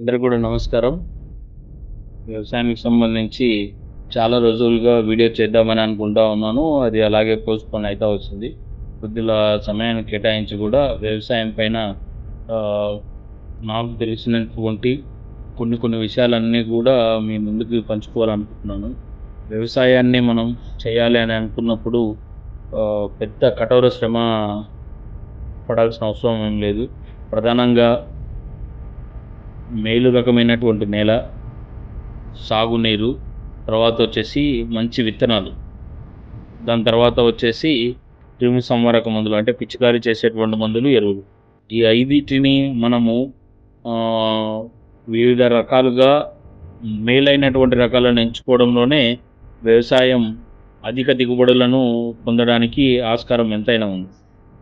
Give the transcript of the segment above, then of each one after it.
అందరికి కూడా నమస్కారం. వ్యవసాయానికి సంబంధించి చాలా రోజులుగా వీడియో చేద్దామని అనుకుంటా ఉన్నాను. అది అలాగే పోస్ట్పోన్ అయితే వస్తుంది కొద్దిగా సమయాన్ని కేటాయించి కూడా వ్యవసాయం పైన నాకు తెలిసినటువంటి కొన్ని కొన్ని విషయాలన్నీ కూడా మీ ముందుకు పంచుకోవాలనుకుంటున్నాను. వ్యవసాయాన్ని మనం చేయాలి అని అనుకున్నప్పుడు పెద్ద కఠోర శ్రమ పడాల్సిన అవసరం ఏం లేదు. ప్రధానంగా మేలు రకమైనటువంటి నేల సాగునీరు తర్వాత వచ్చేసి మంచి విత్తనాలు. దాని తర్వాత వచ్చేసి క్రిమి సంవరక మందులు అంటే పిచికారీ చేసేటువంటి మందులు ఎరువులు. ఈ ఐదిటిని మనము వివిధ రకాలుగా మేలైనటువంటి రకాలను ఎంచుకోవడంలోనే వ్యవసాయం అధిక దిగుబడులను పొందడానికి ఆస్కారం ఎంతైనా ఉంది.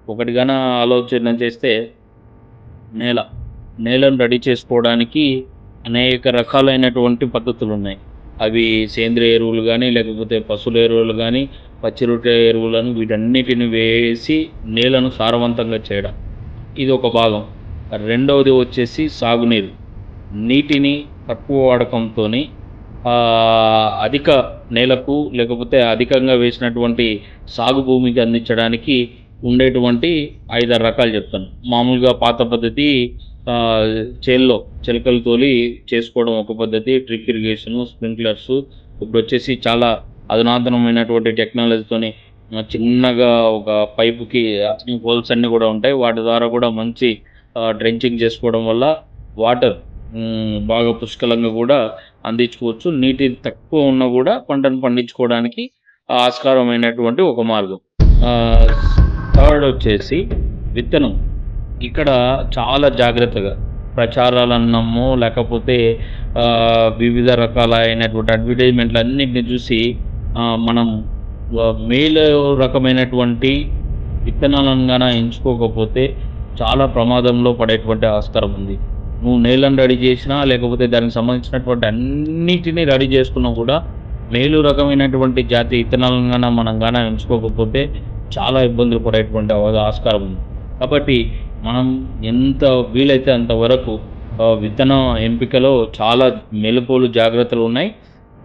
ఒకటిగాన ఆలోచన చేస్తే నేల. నేలను రెడీ చేసుకోవడానికి అనేక రకాలైనటువంటి పద్ధతులు ఉన్నాయి అవి సేంద్రియ ఎరువులు కానీ లేకపోతే పశువుల ఎరువులు కానీ పచ్చిరొట్టె ఎరువులను వీటన్నిటిని వేసి నేలను సారవంతంగా చేయడం. ఇది ఒక భాగం. రెండవది వచ్చేసి సాగునీరు. నీటిని తక్కువ వాడకంతో అధిక నేలకు లేకపోతే అధికంగా వేసినటువంటి సాగు భూమికి అందించడానికి ఉండేటువంటి ఐదారు రకాలు చెప్తాను. మామూలుగా పాత పద్ధతి చేల్లో చిలకలు తోలి చేసుకోవడం ఒక పద్ధతి డ్రిప్ ఇరిగేషన్ స్ప్రింక్లర్స్. ఇప్పుడు వచ్చేసి చాలా అధునాతనమైనటువంటి టెక్నాలజీతోని చిన్నగా ఒక పైపుకి హోల్స్ అన్నీ కూడా ఉంటాయి. వాటి ద్వారా కూడా మంచి డ్రెంచింగ్ చేసుకోవడం వల్ల వాటర్ బాగా పుష్కలంగా కూడా అందించుకోవచ్చు. నీటి తక్కువ ఉన్నా కూడా పంటను పండించుకోవడానికి ఆస్కారమైనటువంటి ఒక మార్గం. థర్డ్ వచ్చేసి విత్తనం. ఇక్కడ చాలా జాగ్రత్తగా ప్రచారాలన్నము లేకపోతే వివిధ రకాలైనటువంటి అడ్వర్టైజ్మెంట్లు అన్నింటిని చూసి మనం మేలు రకమైనటువంటి విత్తనాలను కానీ ఎంచుకోకపోతే చాలా ప్రమాదంలో పడేటువంటి ఆస్కారం ఉంది. నువ్వు నేలను రెడీ చేసినా లేకపోతే దానికి సంబంధించినటువంటి అన్నిటినీ రెడీ చేసుకున్నా కూడా మేలు రకమైనటువంటి జాతి విత్తనాలను కానీ మనం కానీ ఎంచుకోకపోతే చాలా ఇబ్బందులు పడేటువంటి ఆస్కారం ఉంది. కాబట్టి మనం ఎంత వీలైతే అంతవరకు విత్తన ఎంపికలో చాలా మెలకువలు జాగ్రత్తలు ఉన్నాయి.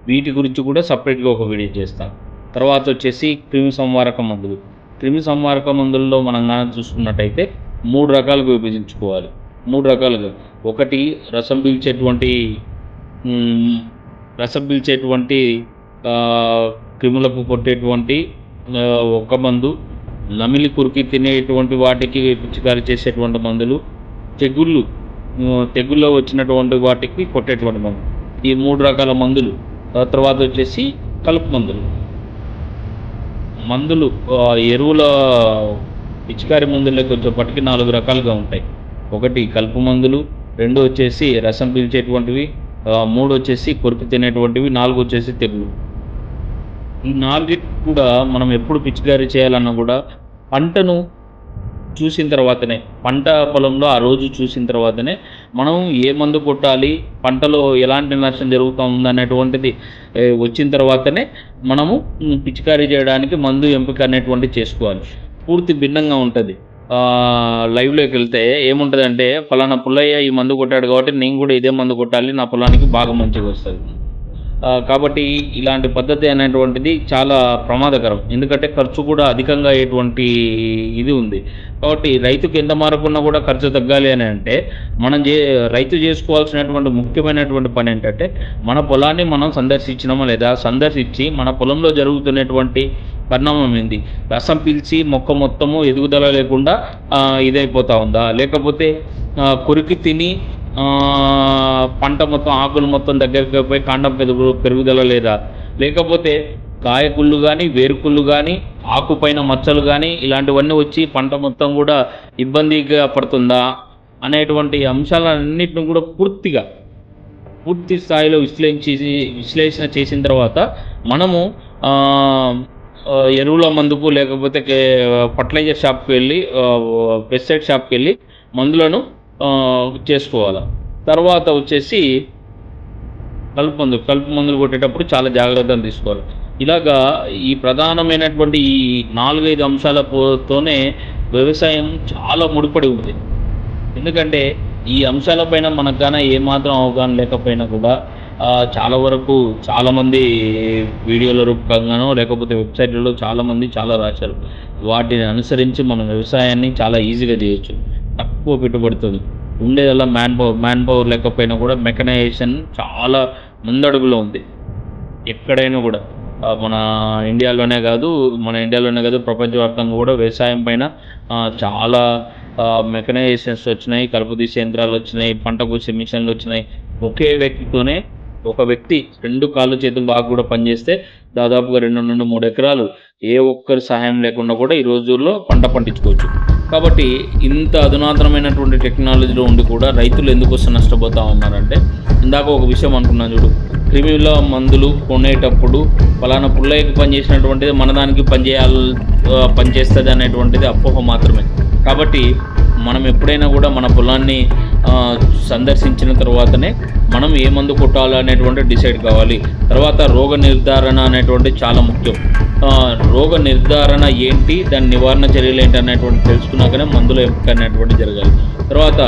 వీటి గురించి కూడా సపరేట్గా ఒక వీడియో చేస్తాను తర్వాత వచ్చేసి క్రిమి సంవారక మందులు. క్రిమి సంవారక మందుల్లో మనం కానీ చూసుకున్నట్టయితే మూడు రకాలుగా విభజించుకోవాలి. మూడు రకాలుగా. ఒకటి రసం పీల్చేటువంటి రసం పీల్చేటువంటి క్రిములకు కొట్టేటువంటి ఒక మందు. నమిలి కురికి తినేటువంటి వాటికి పిచికారి చేసేటువంటి మందులు తెగుళ్ళు ఆ, తెగుల్లో వచ్చినటువంటి వాటికి కొట్టేటువంటి మందులు. ఈ మూడు రకాల మందులు. తర్వాత వచ్చేసి కలుపు మందులు. మందులు ఎరువుల పిచికారి మందులకు వచ్చేప్పటికి నాలుగు రకాలుగా ఉంటాయి. ఒకటి కలుపు మందులు రెండు వచ్చేసి రసం పీల్చేటువంటివి మూడు వచ్చేసి కొరికి తినేటువంటివి నాలుగు వచ్చేసి తెగులు ఈ నాలుగిటి కూడా మనం ఎప్పుడు పిచికారీ చేయాలన్నా కూడా పంటను చూసిన తర్వాతనే పంట పొలంలో ఆ రోజు చూసిన తర్వాతనే మనం ఏ మందు కొట్టాలి పంటలో ఎలాంటి నష్టం జరుగుతూ ఉంది అనేటువంటిది వచ్చిన తర్వాతనే మనము పిచికారీ చేయడానికి మందు ఎంపిక అనేటువంటిది చేసుకోవాలి. పూర్తి భిన్నంగా ఉంటుంది. లైవ్లోకి వెళ్తే ఏముంటుంది అంటే ఫలానా పుల్లయ్య ఈ మందు కొట్టాడు కాబట్టి నేను కూడా ఇదే మందు కొట్టాలి నా పొలానికి బాగా మంచిగా వస్తుంది. కాబట్టి ఇలాంటి పద్ధతి అనేటువంటిది చాలా ప్రమాదకరం. ఎందుకంటే ఖర్చు కూడా అధికంగా అయ్యేటువంటి ఇది ఉంది. కాబట్టి రైతుకు ఎంత మారకున్నా కూడా ఖర్చు తగ్గాలి అని అంటే మనం చే రైతు చేసుకోవాల్సినటువంటి ముఖ్యమైనటువంటి పని ఏంటంటే మన పొలాన్ని మనం సందర్శించినామా లేదా? సందర్శించి మన పొలంలో జరుగుతున్నటువంటి పరిణామం ఏంది? రసం పీల్చి మొక్క మొత్తము ఎదుగుదల లేకుండా ఇదైపోతా ఉందా? లేకపోతే కొరికి తిని పంట మొత్తం ఆకులు మొత్తం దగ్గరికి పోయి కాండం పెరుగు పెరుగుదల లేదా? లేకపోతే కాయకుళ్ళు కానీ వేరుకుళ్ళు కానీ ఆకుపైన మచ్చలు కానీ ఇలాంటివన్నీ వచ్చి పంట మొత్తం కూడా ఇబ్బందిగా పడుతుందా? అనేటువంటి అంశాలన్నింటిని కూడా పూర్తిగా పూర్తి స్థాయిలో విశ్లేషించి విశ్లేషణ చేసిన తర్వాత మనము ఎరువుల మందుపు లేకపోతే ఫర్టిలైజర్ షాప్కి వెళ్ళి పెస్టిసైడ్ షాప్కి వెళ్ళి మందులను చేసుకోవాలి? తర్వాత వచ్చేసి కలుపు మందు కలుపు మందులు కొట్టేటప్పుడు చాలా జాగ్రత్తలు తీసుకోవాలి. ఇలాగా ఈ ప్రధానమైనటువంటి ఈ నాలుగైదు అంశాలతోనే వ్యవసాయం చాలా ముడిపడి ఉంది. ఎందుకంటే ఈ అంశాలపైన మనకు గాన ఏమాత్రం అవగాహన లేకపోయినా కూడా చాలా వరకు చాలామంది వీడియోల రూపకంగానో లేకపోతే వెబ్సైట్లలో చాలామంది చాలా రాశారు. వాటిని అనుసరించి మనం వ్యవసాయాన్ని చాలా ఈజీగా చేయొచ్చు. తక్కువ పెట్టుబడితో ఉండేదల్లా మ్యాన్ పవర్ మ్యాన్ పవర్ లేకపోయినా కూడా మెకనైజేషన్ చాలా ముందడుగులో ఉంది. ఎక్కడైనా కూడా. మన ఇండియాలోనే కాదు మన ఇండియాలోనే కాదు ప్రపంచవ్యాప్తంగా కూడా వ్యవసాయం పైన చాలా మెకనైజేషన్స్ వచ్చినాయి కలుపు తీసే యంత్రాలు వచ్చినాయి పంట కోసే మిషన్లు వచ్చినాయి. ఒకే వ్యక్తితోనే ఒక వ్యక్తి రెండు కాళ్ళు చేతులు బాగా కూడా పనిచేస్తే దాదాపుగా రెండు నుండి మూడు ఎకరాలు ఏ ఒక్కరి సహాయం లేకుండా కూడా ఈ రోజుల్లో పంట పండించుకోవచ్చు. కాబట్టి ఇంత అధునాతనమైనటువంటి టెక్నాలజీలో ఉండి కూడా రైతులు ఎందుకు వస్తే నష్టపోతా ఉన్నారంటే ఇందాక ఒక విషయం అనుకున్నాను చూడు. క్రిమిల మందులు కొనేటప్పుడు ఫలానా పుల్లయ్యకి పనిచేసినటువంటిది మన దానికి పనిచేయాలి పనిచేస్తుంది అనేటువంటిది అపోహ మాత్రమే. కాబట్టి మనం ఎప్పుడైనా కూడా మన పొలాన్ని సందర్శించిన తర్వాతనే మనం ఏ మందు కొట్టాలి అనేటువంటి డిసైడ్ కావాలి. తర్వాత రోగ నిర్ధారణ అనేటువంటి చాలా ముఖ్యం. రోగ నిర్ధారణ ఏంటి దాని నివారణ చర్యలు ఏంటి అనేటువంటి తెలుసుకున్నాకనే మందుల ఎంపిక అనేటువంటి జరగాలి. తర్వాత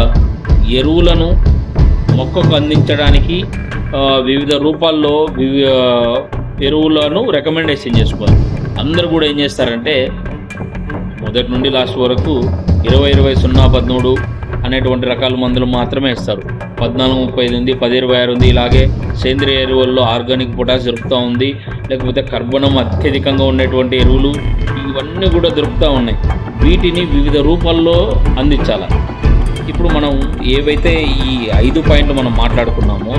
ఎరువులను మొక్కకు అందించడానికి వివిధ రూపాల్లో వివి ఎరువులను రికమెండేషన్ చేసుకోవాలి. అందరూ కూడా ఏం చేస్తారంటే మొదటి నుండి లాస్ట్ వరకు ఇరవై ఇరవై సున్నా పదమూడు అనేటువంటి రకాల మందులు మాత్రమే ఇస్తారు. పద్నాలుగు ముప్పై ఐదు ఉంది పది ఇరవై ఆరు ఉంది. ఇలాగే సేంద్రియ ఎరువుల్లో ఆర్గానిక్ పొటాష్ దొరుకుతూ ఉంది. లేకపోతే కర్బనం అత్యధికంగా ఉండేటువంటి ఎరువులు ఇవన్నీ కూడా దొరుకుతూ ఉన్నాయి. వీటిని వివిధ రూపాల్లో అందించాలి? ఇప్పుడు మనం ఏవైతే ఈ ఐదు పాయింట్లు మనం మాట్లాడుకున్నామో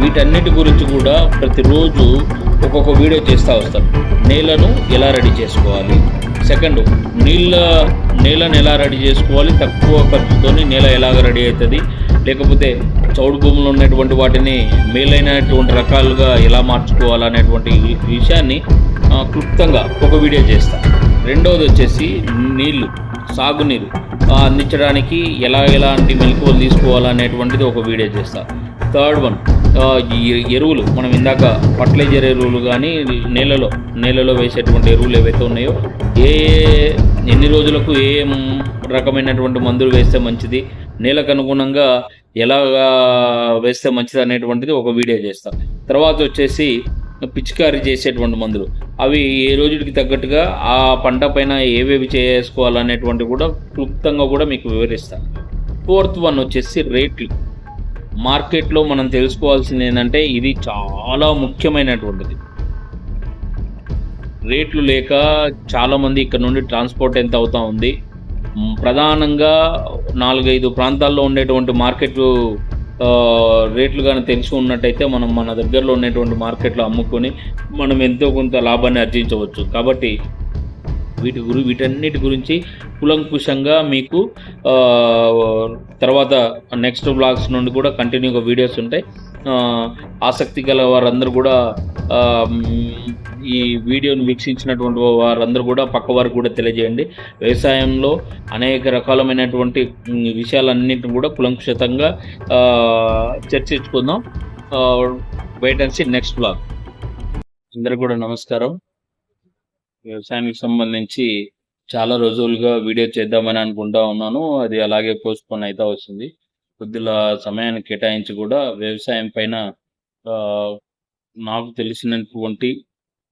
వీటన్నిటి గురించి కూడా ప్రతిరోజు ఒక్కొక్క వీడియో చేస్తూ వస్తాను. నేలను ఎలా రెడీ చేసుకోవాలి? సెకండ్ నీళ్ళ నేలను ఎలా రెడీ చేసుకోవాలి? తక్కువ ఖర్చుతోని నేల ఎలాగ రెడీ అవుతుంది? లేకపోతే చౌడు భూములు ఉన్నటువంటి వాటిని మేలైనటువంటి రకాలుగా ఎలా మార్చుకోవాలనేటువంటి అనేటువంటి విషయాన్ని క్లుప్తంగా ఒక వీడియో చేస్తాను రెండవది వచ్చేసి నీళ్ళు సాగునీరు. అందించడానికి ఎలా ఎలాంటి మెలకువలు తీసుకోవాలనేటువంటిది ఒక వీడియో చేస్తా. థర్డ్ వన్ ఈ ఎరువులు మనం ఇందాక ఫర్టిలైజర్ ఎరువులు కానీ నేలలో నేలలో వేసేటువంటి ఎరువులు ఏవైతే ఉన్నాయో ఏ ఎన్ని రోజులకు ఏ ఏ రకమైనటువంటి మందులు వేస్తే మంచిది నేలకు అనుగుణంగా ఎలా వేస్తే మంచిది అనేటువంటిది ఒక వీడియో చేస్తాం. తర్వాత వచ్చేసి పిచికారీ చేసేటువంటి మందులు. అవి ఏ రోజుకి తగ్గట్టుగా ఆ పంట పైన ఏవేవి చేసుకోవాలనేటువంటి కూడా క్లుప్తంగా కూడా మీకు వివరిస్తాను. ఫోర్త్ వన్ వచ్చేసి రేట్లు. మార్కెట్లో మనం తెలుసుకోవాల్సింది ఏంటంటే ఇది చాలా ముఖ్యమైనటువంటిది. రేట్లు లేక చాలామంది ఇక్కడ నుండి ట్రాన్స్పోర్ట్ ఎంత అవుతా ఉంది. ప్రధానంగా నాలుగైదు ప్రాంతాల్లో ఉండేటువంటి మార్కెట్లు రేట్లు కానీ తెలిసి ఉన్నట్టయితే మనం మన దగ్గరలో ఉన్నటువంటి మార్కెట్లో అమ్ముకొని మనం ఎంతో కొంత లాభాన్ని ఆర్జించవచ్చు. కాబట్టి వీటి గురి వీటన్నిటి గురించి కులంకుశంగా మీకు తర్వాత నెక్స్ట్ బ్లాగ్స్ నుండి కూడా కంటిన్యూగా వీడియోస్ ఉంటాయి. ఆసక్తి గల వారందరూ కూడా ఈ వీడియోను వీక్షించినటువంటి వారందరూ కూడా పక్క వారికి కూడా తెలియజేయండి. వ్యవసాయంలో అనేక రకాలమైనటువంటి విషయాలన్నింటిని కూడా కులంకుషితంగా చర్చించుకుందాం. Wait and see next blog అందరూ కూడా నమస్కారం. వ్యవసాయానికి సంబంధించి చాలా రోజులుగా వీడియో చేద్దామని అనుకుంటా ఉన్నాను. అది అలాగే పోస్ట్పోన్ అయితే వస్తుంది కొద్దిగా సమయాన్ని కేటాయించి కూడా వ్యవసాయం పైన నాకు తెలిసినటువంటి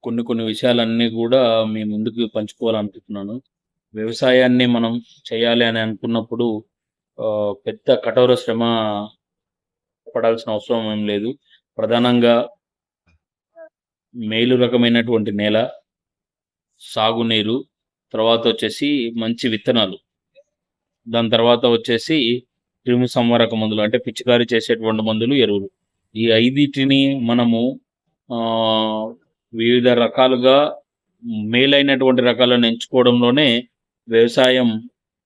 కొన్ని కొన్ని విషయాలన్నీ కూడా మీ ముందుకు పంచుకోవాలనుకుంటున్నాను. వ్యవసాయాన్ని మనం చేయాలి అని అనుకున్నప్పుడు పెద్ద కఠోర శ్రమ పడాల్సిన అవసరం ఏం లేదు. ప్రధానంగా మేలు రకమైనటువంటి నేల సాగునీరు తర్వాత వచ్చేసి మంచి విత్తనాలు. దాని తర్వాత వచ్చేసి క్రిమి సంవరక మందులు అంటే పిచికారీ చేసేటువంటి మందులు ఎరువులు. ఈ ఐదిటిని మనము ఆ, వివిధ రకాలుగా మేలైనటువంటి రకాలను ఎంచుకోవడంలోనే వ్యవసాయం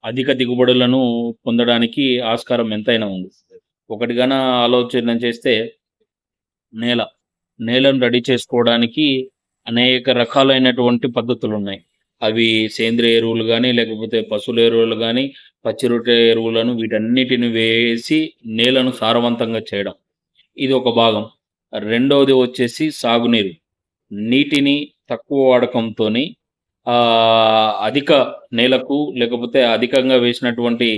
అధిక దిగుబడులను పొందడానికి ఆస్కారం ఎంతైనా ఉంది. ఒకటిగాన ఆలోచన చేస్తే నేల నేలను రెడీ చేసుకోవడానికి అనేక రకాలైనటువంటి పద్ధతులు ఉన్నాయి అవి సేంద్రియ ఎరువులు కానీ లేకపోతే పశువుల ఎరువులు కానీ పచ్చిరొట్టె ఎరువులను వీటన్నిటిని వేసి నేలను సారవంతంగా చేయడం. ఇది ఒక భాగం. రెండవది వచ్చేసి సాగునీరు. నీటిని తక్కువ వాడకంతో అధిక నేలకు లేకపోతే అధికంగా వేసినటువంటి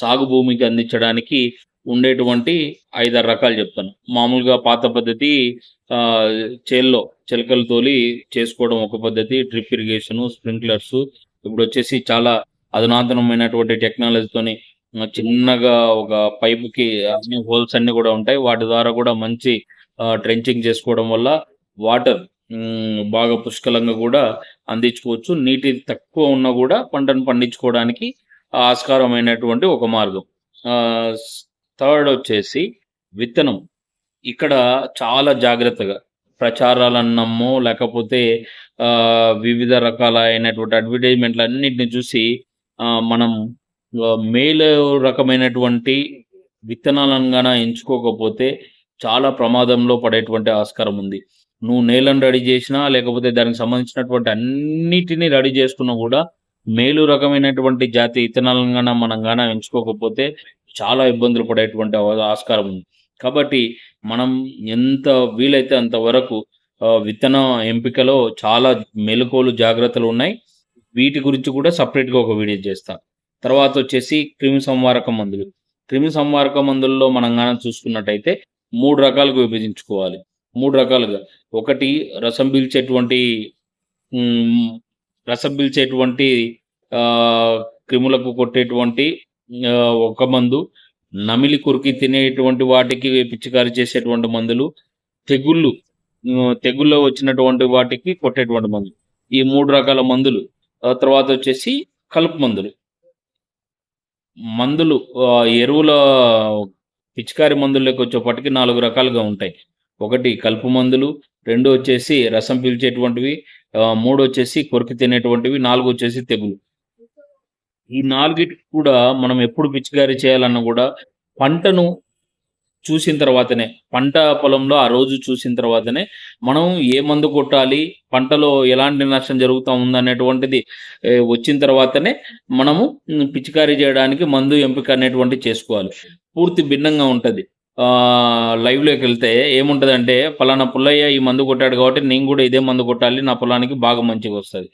సాగు భూమికి అందించడానికి ఉండేటువంటి ఐదారు రకాలు చెప్తాను. మామూలుగా పాత పద్ధతి చేల్లో చిలకలు తోలి చేసుకోవడం ఒక పద్ధతి డ్రిప్ ఇరిగేషన్ స్ప్రింక్లర్స్ ఇప్పుడు వచ్చేసి చాలా అధునాతనమైనటువంటి టెక్నాలజీతోని చిన్నగా ఒక పైపుకి అన్ని హోల్స్ అన్ని కూడా ఉంటాయి. వాటి ద్వారా కూడా మంచి ట్రెంచింగ్ చేసుకోవడం వల్ల వాటర్ బాగా పుష్కలంగా కూడా అందించుకోవచ్చు. నీటి తక్కువ ఉన్నా కూడా పంటను పండించుకోవడానికి ఆస్కారమైనటువంటి ఒక మార్గం. థర్డ్ వచ్చేసి విత్తనం. ఇక్కడ చాలా జాగ్రత్తగా ప్రచారాలన్నమో లేకపోతే వివిధ రకాలైనటువంటి అడ్వర్టైజ్మెంట్లు అన్నింటిని చూసి మనం మేలు రకమైనటువంటి విత్తనాలను గాన ఎంచుకోకపోతే చాలా ప్రమాదంలో పడేటువంటి ఆస్కారం ఉంది. నువ్వు నేలను రెడీ చేసినా లేకపోతే దానికి సంబంధించినటువంటి అన్నిటినీ రెడీ చేసుకున్నా కూడా మేలు రకమైనటువంటి జాతి విత్తనాలను గాన మనం గాన ఎంచుకోకపోతే చాలా ఇబ్బందులు పడేటువంటి ఆస్కారం ఉంది. కాబట్టి మనం ఎంత వీలైతే అంతవరకు విత్తన ఎంపికలో చాలా మెలకువలు జాగ్రత్తలు ఉన్నాయి. వీటి గురించి కూడా సపరేట్గా ఒక వీడియో చేస్తా. తర్వాత వచ్చేసి క్రిమి సంవారక మందులు. క్రిమి సంవారక మందుల్లో మనం కానీ చూసుకున్నట్టయితే మూడు రకాలుగా విభజించుకోవాలి. మూడు రకాలుగా. ఒకటి రసం పీల్చేటువంటి రసం పీల్చేటువంటి క్రిములకు కొట్టేటువంటి ఒక మందు. నమిలి కురికి తినేటువంటి వాటికి పిచికారి చేసేటువంటి మందులు. తెగుళ్ళు తెగుల్లో వచ్చినటువంటి వాటికి కొట్టేటువంటి మందులు ఈ మూడు రకాల మందులు. తర్వాత వచ్చేసి కలుపు మందులు. మందులు ఎరువుల పిచికారి మందుల్లోకి వచ్చేపటికి నాలుగు రకాలుగా ఉంటాయి. ఒకటి కలుపు మందులు రెండు వచ్చేసి రసం పీల్చేటువంటివి మూడు వచ్చేసి కొరికి తినేటువంటివి నాలుగు వచ్చేసి తెగులు. ఈ నాలుగిటికి కూడా మనం ఎప్పుడు పిచికారీ చేయాలన్నా కూడా పంటను చూసిన తర్వాతనే పంట పొలంలో ఆ రోజు చూసిన తర్వాతనే మనం ఏ మందు కొట్టాలి పంటలో ఎలాంటి నష్టం జరుగుతూ ఉందనేటువంటిది వచ్చిన తర్వాతనే మనము పిచికారీ చేయడానికి మందు ఎంపిక అనేటువంటి చేసుకోవాలి. పూర్తి భిన్నంగా ఉంటుంది. లైవ్లోకి వెళ్తే ఏముంటదంటే పలానా పుల్లయ్య ఈ మందు కొట్టాడు కాబట్టి నేను కూడా ఇదే మందు కొట్టాలి నా పొలానికి బాగా మంచిగా వస్తుంది.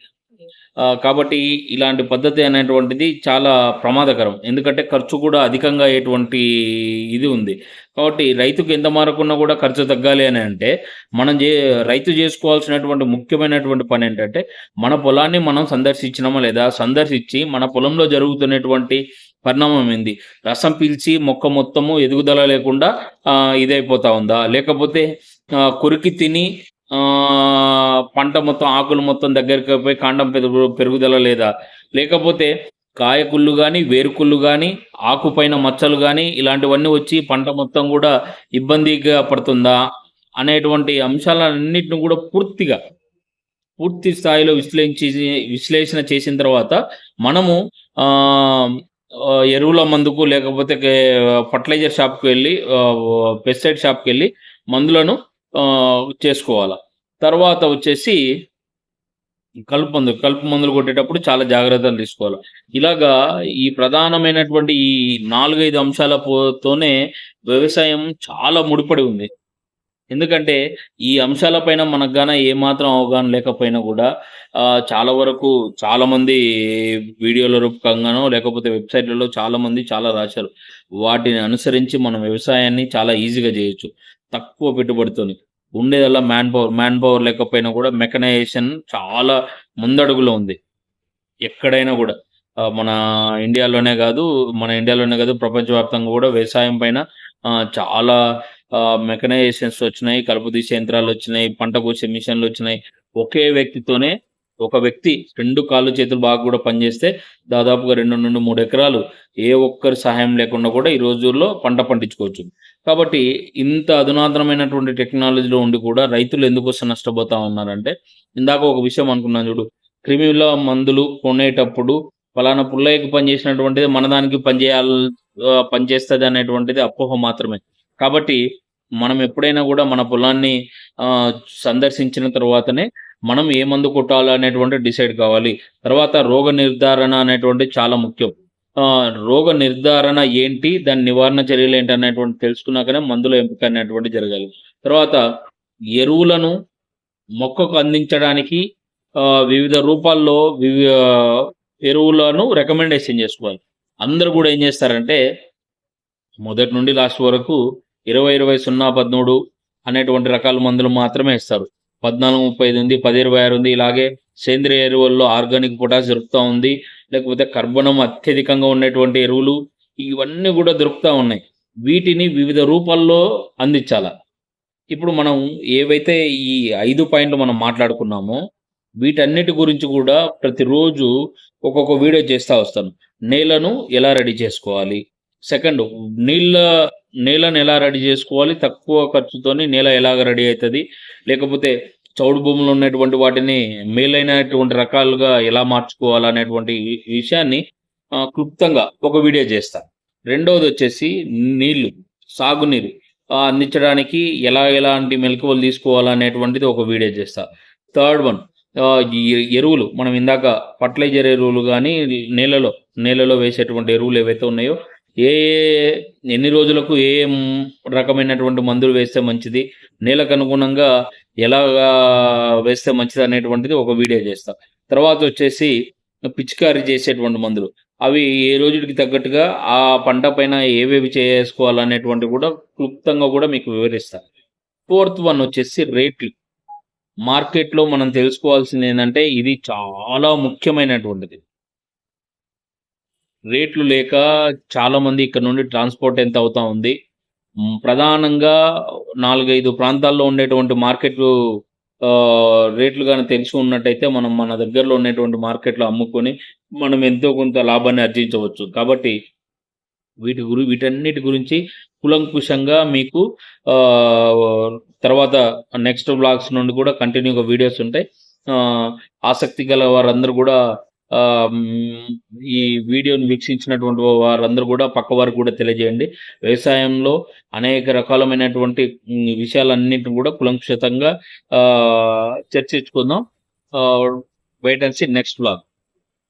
కాబట్టి ఇలాంటి పద్ధతి అనేటువంటిది చాలా ప్రమాదకరం. ఎందుకంటే ఖర్చు కూడా అధికంగా అయ్యేటువంటి ఇది ఉంది. కాబట్టి రైతుకు ఎంత మారకున్నా కూడా ఖర్చు తగ్గాలి అని అంటే మనం చే రైతు చేసుకోవాల్సినటువంటి ముఖ్యమైనటువంటి పని ఏంటంటే మన పొలాన్ని మనం సందర్శించినామా లేదా సందర్శించి మన పొలంలో జరుగుతున్నటువంటి పరిణామం ఏంది? రసం పీల్చి మొక్క మొత్తము ఎదుగుదల లేకుండా ఇదైపోతా ఉందా? లేకపోతే కొరికి తిని పంట మొత్తం ఆకులు మొత్తం దగ్గరికి పోయి కాండం పెరుగు పెరుగుదల లేదా? లేకపోతే కాయకుళ్ళు కానీ వేరుకుళ్ళు కానీ ఆకుపైన మచ్చలు కానీ ఇలాంటివన్నీ వచ్చి పంట మొత్తం కూడా ఇబ్బందిగా పడుతుందా? అనేటువంటి అంశాలన్నింటిని కూడా పూర్తిగా పూర్తి స్థాయిలో విశ్లేషించి విశ్లేషణ చేసిన తర్వాత మనము ఎరువుల మందుకు లేకపోతే ఫర్టిలైజర్ షాప్కి వెళ్ళి పెస్టిసైడ్ షాప్కి వెళ్ళి మందులను చేసుకోవాలా. తర్వాత వచ్చేసి కలుపు మందులు కలుపు మందులు కొట్టేటప్పుడు చాలా జాగ్రత్తలు తీసుకోవాలి. ఇలాగా ఈ ప్రధానమైనటువంటి ఈ నాలుగైదు అంశాలతోనే వ్యవసాయం చాలా ముడిపడి ఉంది. ఎందుకంటే ఈ అంశాలపైన మనకు గాన ఏమాత్రం అవగాహన లేకపోయినా కూడా చాలా వరకు చాలామంది వీడియోల రూపకంగానో లేకపోతే వెబ్సైట్లలో చాలా మంది చాలా రాశారు. వాటిని అనుసరించి మనం వ్యవసాయాన్ని చాలా ఈజీగా చేయొచ్చు. తక్కువ పెట్టుబడితోని. ఉండేదల్లా మ్యాన్ పవర్ మ్యాన్ పవర్ లేకపోయినా కూడా మెకనైజేషన్ చాలా ముందడుగులో ఉంది. ఎక్కడైనా కూడా. మన ఇండియాలోనే కాదు మన ఇండియాలోనే కాదు ప్రపంచవ్యాప్తంగా కూడా వ్యవసాయం పైన ఆ, చాలా మెకనైజేషన్స్ వచ్చినాయి కలుపు తీసే యంత్రాలు వచ్చినాయి పంట కోసే మిషన్లు వచ్చినాయి. ఒకే వ్యక్తితోనే ఒక వ్యక్తి రెండు కాళ్ళు చేతులు బాగా కూడా పనిచేస్తే దాదాపుగా రెండు నుండి మూడు ఎకరాలు ఏ ఒక్కరి సహాయం లేకుండా కూడా ఈ రోజుల్లో పంట పండించుకోవచ్చు. కాబట్టి ఇంత అధునాతనమైనటువంటి టెక్నాలజీలో ఉండి కూడా రైతులు ఎందుకోసం నష్టపోతా ఉన్నారంటే ఇందాక ఒక విషయం అనుకున్నాను చూడు క్రిమిల మందులు కొనేటప్పుడు ఫలానా పుల్లయ్యకి పనిచేసినటువంటిది మన దానికి పనిచేయాలి పనిచేస్తుంది అనేటువంటిది అపోహ మాత్రమే. కాబట్టి మనం ఎప్పుడైనా కూడా మన పొలాన్ని ఆ, సందర్శించిన తర్వాతనే మనం ఏ మందు కొట్టాలి అనేటువంటి డిసైడ్ కావాలి. తర్వాత రోగ నిర్ధారణ అనేటువంటి చాలా ముఖ్యం. రోగ నిర్ధారణ ఏంటి? దాని నివారణ చర్యలు ఏంటి అనేటువంటి తెలుసుకున్నాకనే మందుల ఎంపిక అనేటువంటి జరగాలి. తర్వాత ఎరువులను మొక్కకు అందించడానికి ఆ, వివిధ రూపాల్లో వివి ఎరువులను రికమెండేషన్ చేసుకోవాలి. అందరూ కూడా ఏం చేస్తారంటే మొదటి నుండి లాస్ట్ వరకు ఇరవై ఇరవై సున్నా పదమూడు అనేటువంటి రకాల మందులు మాత్రమే ఇస్తారు. పద్నాలుగు ముప్పై ఐదు ఉంది పది ఇరవై ఆరు ఉంది. ఇలాగే సేంద్రియ ఎరువుల్లో ఆర్గానిక్ పొటాష్ దొరుకుతూ ఉంది. లేకపోతే కర్బనం అత్యధికంగా ఉండేటువంటి ఎరువులు ఇవన్నీ కూడా దొరుకుతూ ఉన్నాయి. వీటిని వివిధ రూపాల్లో అందించాల. ఇప్పుడు మనం ఏవైతే ఈ ఐదు పాయింట్లు మనం మాట్లాడుకున్నామో వీటన్నిటి గురించి కూడా ప్రతిరోజు ఒక్కొక్క వీడియో చేస్తూ వస్తాను. నేలను ఎలా రెడీ చేసుకోవాలి? సెకండ్ నీళ్ళ నేలను ఎలా రెడీ చేసుకోవాలి? తక్కువ ఖర్చుతోని నేల ఎలాగ రెడీ అవుతుంది? లేకపోతే చౌడు భూములు ఉన్నటువంటి వాటిని మేలైనటువంటి రకాలుగా ఎలా మార్చుకోవాలి అనేటువంటి విషయాన్ని క్లుప్తంగా ఒక వీడియో చేస్తాను రెండవది వచ్చేసి నీళ్ళు సాగునీరు. అందించడానికి ఎలా ఎలాంటి మెలకువలు తీసుకోవాలనేటువంటిది ఒక వీడియో చేస్తా. థర్డ్ వన్ ఎరువులు మనం ఇందాక ఫర్టిలైజర్ ఎరువులు కానీ నేలలో నేలలో వేసేటువంటి ఎరువులు ఏవైతే ఉన్నాయో ఏ ఏ ఎన్ని రోజులకు ఏ రకమైనటువంటి మందులు వేస్తే మంచిది నేలకు అనుగుణంగా ఎలా వేస్తే మంచిది అనేటువంటిది ఒక వీడియో చేస్తాం. తర్వాత వచ్చేసి పిచికారీ చేసేటువంటి మందులు. అవి ఏ రోజుకి తగ్గట్టుగా ఆ పంట పైన ఏవేవి చేసుకోవాలనేటువంటి కూడా క్లుప్తంగా కూడా మీకు వివరిస్తాను ఫోర్త్ వన్ వచ్చేసి రేట్లు. మార్కెట్లో మనం తెలుసుకోవాల్సింది ఏంటంటే ఇది చాలా ముఖ్యమైనటువంటిది. రేట్లు లేక చాలామంది ఇక్కడ నుండి ట్రాన్స్పోర్ట్ ఎంత అవుతా ఉంది. ప్రధానంగా నాలుగైదు ప్రాంతాల్లో ఉండేటువంటి మార్కెట్లు ఆ, రేట్లు కానీ తెలిసి ఉన్నట్టయితే మనం మన దగ్గరలో ఉన్నటువంటి మార్కెట్లో అమ్ముకొని మనం ఎంతో కొంత లాభాన్ని ఆర్జించవచ్చు. కాబట్టి వీటి గురి వీటన్నిటి గురించి కులంకుశంగా మీకు ఆ, తర్వాత నెక్స్ట్ బ్లాగ్స్ నుండి కూడా కంటిన్యూగా వీడియోస్ ఉంటాయి. ఆ, ఆసక్తి గల వారందరూ కూడా ఈ వీడియోని వీక్షించినటువంటి వారందరూ కూడా పక్క వారు కూడా తెలియజేయండి. వ్యవసాయంలో అనేక రకాలమైనటువంటి మ్, విషయాలన్నింటిని కూడా కులంక్షితంగా ఆ, చర్చించుకుందాం. Wait and see next blog